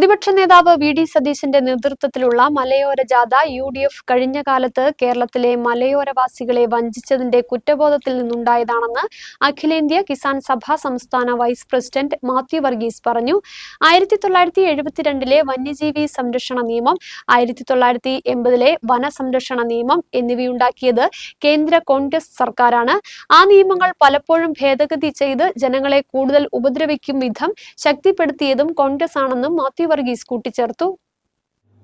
പ്രതിപക്ഷ നേതാവ് V D സതീശന്റെ നേതൃത്വത്തിലുള്ള മലയോര ജാഥ യു ഡി എഫ് കഴിഞ്ഞ കാലത്ത് കേരളത്തിലെ മലയോരവാസികളെ വഞ്ചിച്ചതിന്റെ കുറ്റബോധത്തിൽ നിന്നുണ്ടായതാണെന്ന് അഖിലേന്ത്യാ കിസാൻ സഭ സംസ്ഥാന വൈസ് പ്രസിഡന്റ് മാത്യു വർഗീസ് പറഞ്ഞു. ആയിരത്തി തൊള്ളായിരത്തി എഴുപത്തിരണ്ടിലെ വന്യജീവി സംരക്ഷണ നിയമം ആയിരത്തി തൊള്ളായിരത്തി എൺപതിലെ വനസംരക്ഷണ നിയമം എന്നിവയുണ്ടാക്കിയത് കേന്ദ്ര കോൺഗ്രസ് സർക്കാരാണ്. ആ നിയമങ്ങൾ പലപ്പോഴും ഭേദഗതി ചെയ്ത് ജനങ്ങളെ കൂടുതൽ ഉപദ്രവിക്കും വിധം ശക്തിപ്പെടുത്തിയതും കോൺഗ്രസ് ആണെന്നും മാത്യു വർഗീസ് കൂട്ടിച്ചേർത്തു.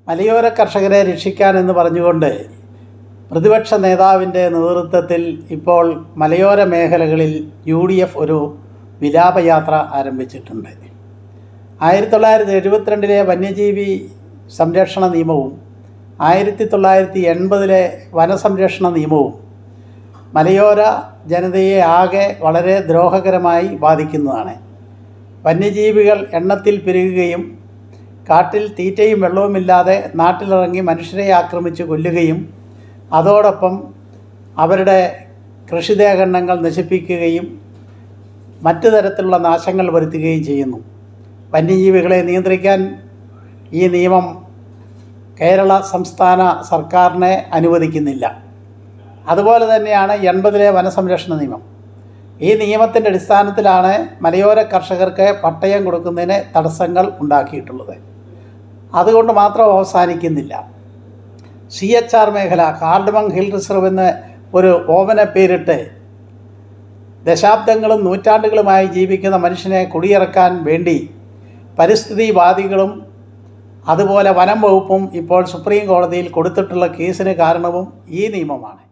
മലയോര കർഷകരെ രക്ഷിക്കാൻ എന്ന് പറഞ്ഞുകൊണ്ട് പ്രതിപക്ഷ നേതാവിന്റെ നേതൃത്വത്തിൽ ഇപ്പോൾ മലയോര മേഖലകളിൽ യു ഡി എഫ് ഒരു വിലാപയാത്ര ആരംഭിച്ചിട്ടുണ്ട്. ആയിരത്തി തൊള്ളായിരത്തി എഴുപത്തിരണ്ടിലെ വന്യജീവി സംരക്ഷണ നിയമവും ആയിരത്തി തൊള്ളായിരത്തി എൺപതിലെ വനസംരക്ഷണ നിയമവും മലയോര ജനതയെ ആകെ വളരെ ദ്രോഹകരമായി ബാധിക്കുന്നതാണ്. വന്യജീവികൾ എണ്ണത്തിൽ പെരുകുകയും കാട്ടിൽ തീറ്റയും വെള്ളവുമില്ലാതെ നാട്ടിലിറങ്ങി മനുഷ്യരെ ആക്രമിച്ച് കൊല്ലുകയും അതോടൊപ്പം അവരുടെ കൃഷിദേഹണ്ണങ്ങൾ നശിപ്പിക്കുകയും മറ്റു തരത്തിലുള്ള നാശങ്ങൾ വരുത്തുകയും ചെയ്യുന്നു. വന്യജീവികളെ നിയന്ത്രിക്കാൻ ഈ നിയമം കേരള സംസ്ഥാന സർക്കാരിനെ അനുവദിക്കുന്നില്ല. അതുപോലെ തന്നെയാണ് എൺപതിലെ വനസംരക്ഷണ നിയമം. ഈ നിയമത്തിന്റെ അടിസ്ഥാനത്തിലാണ് മലയോര കർഷകർക്ക് പട്ടയം കൊടുക്കുന്നതിന് തടസ്സങ്ങൾ ഉണ്ടാക്കിയിട്ടുള്ളത്. അതുകൊണ്ട് മാത്രം അവസാനിക്കുന്നില്ല. സി എച്ച് ആർ മേഖല കാർഡമങ് ഹിൽ റിസർവ് എന്ന് ഒരു ഓമന പേരിട്ട് ദശാബ്ദങ്ങളും നൂറ്റാണ്ടുകളുമായി ജീവിക്കുന്ന മനുഷ്യനെ കുടിയിറക്കാൻ വേണ്ടി പരിസ്ഥിതിവാദികളും അതുപോലെ വനം വകുപ്പും ഇപ്പോൾ സുപ്രീം കോടതിയിൽ കൊടുത്തിട്ടുള്ള കേസിന് കാരണവും ഈ നിയമമാണ്.